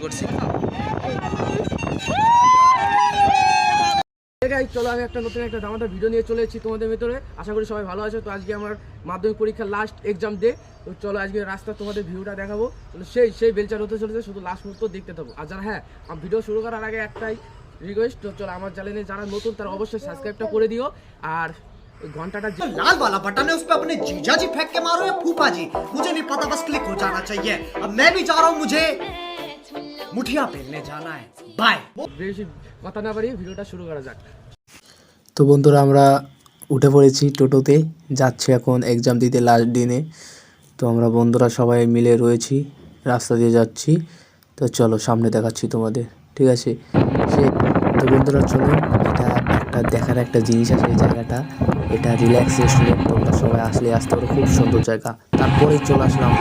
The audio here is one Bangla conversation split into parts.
করছি গাইস চলো আমি একটা নতুন একটা দামাদার ভিডিও নিয়ে চলে এসেছি তোমাদের ভিতরে আশা করি সবাই ভালো আছে তো আজকে আমার মাধ্যমিক পরীক্ষার লাস্ট এক্সাম ডে তো চলো আজকে রাস্তা তোমাদের ভিউটা দেখাবো তো সেই সেই বেলচার হতে চলেছে শুধু লাস্ট মুহূর্ত দেখতে থাকবো আর যারা হ্যাঁ আমার ভিডিও শুরু করার আগে একটাই রিকোয়েস্ট তো চলো আমার চ্যানেলে যারা নতুন তারা অবশ্যই সাবস্ক্রাইবটা করে দিও আর ওই ঘন্টাটা যে- लाल वाला बटन है उस पर अपने जीजा जी फेंक के मारो या फूफा जी मुझे नहीं पता बस क्लिक हो जाना चाहिए अब मैं भी जा रहा हूँ मुझे मुठिया पेलने जाना है बाय বেশি কথা না বাড়িয়ে ভিডিওটা শুরু করা যাক তো বন্ধুরা আমরা উঠে পড়েছি টোটোতে যাচ্ছি এখন এক্সাম দিতে লাস্ট দিনে তো আমরা বন্ধুরা সবাই মিলে রয়েছি রাস্তা দিয়ে যাচ্ছি তো চলো সামনে দেখাচ্ছি তোমাদের ঠিক আছে সে তো বন্ধুরা চলো এটা একটা দেখার একটা জিনিস আছে এই জায়গাটা এটা রিল্যাক্স রেস্টুরেন্ট তোমরা সবাই আসলে আসতে পারো খুব সুন্দর জায়গা তারপরে চলে আসলাম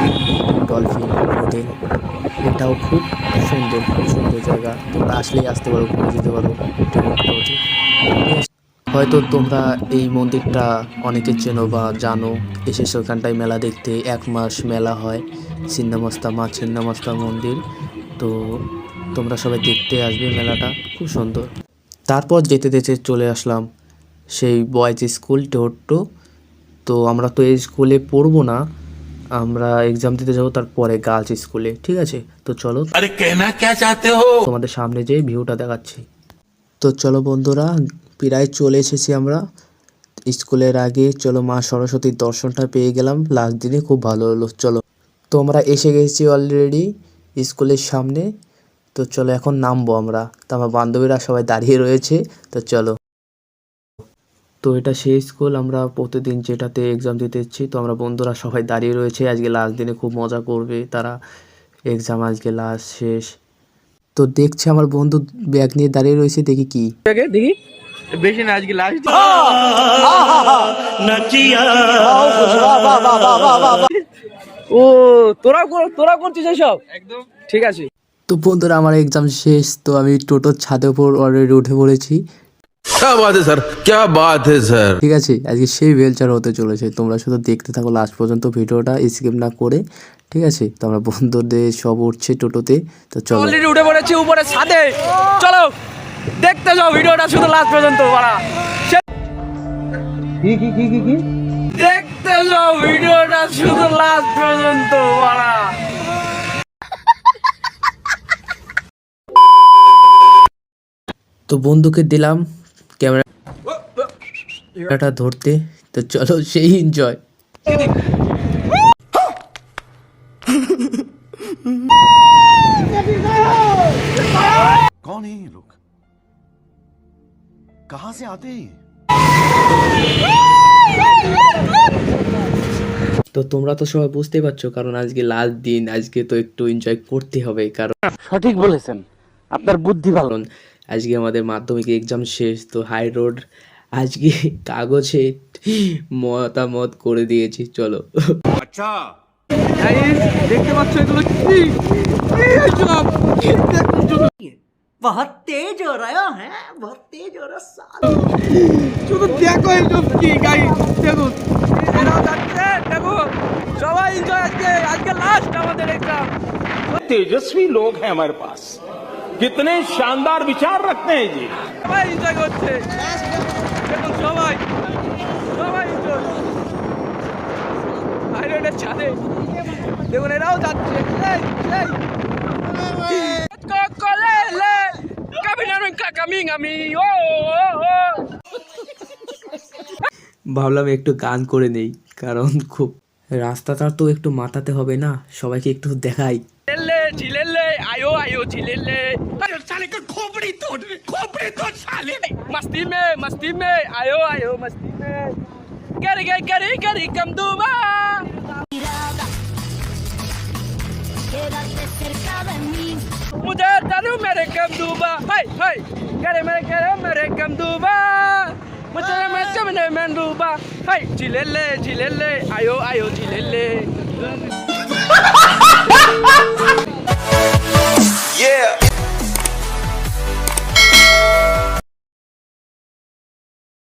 ডলফিন হোটেল এটাও খুব সুন্দর খুব সুন্দর জায়গা। তোমরা আসলেই আসতে পারো ঘুরে যেতে পারো। হয়তো তোমরা এই মন্দিরটা অনেকে চেনো বা জানো। এসেছ ওখানটায় মেলা দেখতে এক মাস মেলা হয় ছিন্নামস্তা মা ছিন্নামস্তা মন্দির। তো তোমরা সবাই দেখতে আসবে মেলাটা, খুব সুন্দর। তারপর যেতে যেতে চলে আসলাম সেই বয়েজ স্কুল, টোট্টো। তো আমরা তো এই স্কুলে পড়ব না আমরা এক্সাম দিতে যাব তারপরে গার্লস স্কুলে ঠিক আছে? তো চলো। আরে কেনা কে চাতে হো? তোমাদের সামনে যে ভিউটা দেখাচ্ছি। তো চলো বন্ধুরা প্রায় চলে এসেছি আমরা। স্কুলের আগে চলো মা সরস্বতীর দর্শনটা পেয়ে গেলাম। লাস্ট দিনে খুব ভালো হলো চলো। তো আমরা এসে গেছি অলরেডি স্কুলের সামনে। তো চলো এখন নামবো আমরা। তো আমার বান্ধবীরা সবাই দাঁড়িয়ে রয়েছে তো চলো। তো এটা সেই স্কুল আমরা প্রতিদিন যেটাতে এক্সাম দিতে এসেছি তো আমরা বন্ধুরা সবাই দাঁড়িয়ে রয়েছে আজকে লাস্ট দিনে খুব মজা করবে তারা। এক্সাম আজকে লাস্ট শেষ। তো দেখছি আমার বন্ধু ব্যাগ নিয়ে দাঁড়িয়ে রয়েছে দেখি কি। দেখি। বেশি না আজকে লাস্ট ও তোরা তোরা করছিস এসব? একদম। ঠিক আছে। তো বন্ধুরা আমার এক্সাম শেষ তো আমি টোটোর ছাদের উপর অলরেডি উঠে পড়েছি। क्या बात है सर क्या बात है सर ঠিক আছে আজকে সেই বেলচার হতে চলেছে তোমরা শুধু দেখতে থাকো লাস্ট পর্যন্ত ভিডিওটা স্কিপ না করে ঠিক আছে তো আমরা বন্ধুদের সব উঠছে টোটোতে তো চলো অলরেডি উঠে পড়েছি উপরে ছাদে চলো দেখতে যাও ভিডিওটা শুধু লাস্ট পর্যন্ত বাড়া কি কি কি কি কি দেখতে যাও ভিডিওটা শুধু লাস্ট পর্যন্ত বাড়া তো বন্ধুকে দিলাম ক্যামেরাটা ধরতে তো চলো সেই এনজয় कौन है ये लोग कहां से आते हैं তো তোমরা তো সবাই বুঝতেই পারছো কারণ আজকে লাস্ট দিন আজকে তো একটু এনজয় করতে হবে কারণ সঠিক বলেছেন আপনার বুদ্ধি ভালো কারণ আজকে আমাদের মাধ্যমিক এক্সাম শেষ তো হাই রোড আজকে কাগজে মতামত করে দিয়েছি চলো দেখতে পাচ্ছ এগুলো কি কি এইসব? কি দেখছো? बहुत तेज हो रहा है बहुत तेज हो रहा साल শুধু দেখো এইসব কি গাই দেখো এরাও যাচ্ছে দেখো সবাই এনজয় আজকে আজকে লাস্ট আমাদের এক্সাম तेजस्वी लोग हैं हमारे पास কিতনে শানদার বিচার রাখতে हैं जी। সবাই এনজয় করছে। এবং সবাই সবাই আইরনের ছাদে। দেখুন এরাও যাচ্ছে। ভাবলাম একটু গান করে নেই কারণ খুব রাস্তাটা তো একটু মাতাতে হবে না সবাইকে একটু দেখাই। झिलेले आयो आयो झिलेले। अरे साले का खोपड़ी तोड़ खोपड़ी तोड़ साले। मस्ती में मस्ती में आयो आयो मस्ती में। कर गए करी करी कम दुबा मुझे तनु मेरे कम दुबा हाय हाय करे मेरे करे मेरे कम दुबा मुझे मैं समझ नहीं मैं दुबा हाय झिलेले झिलेले आयो आयो झिलेले।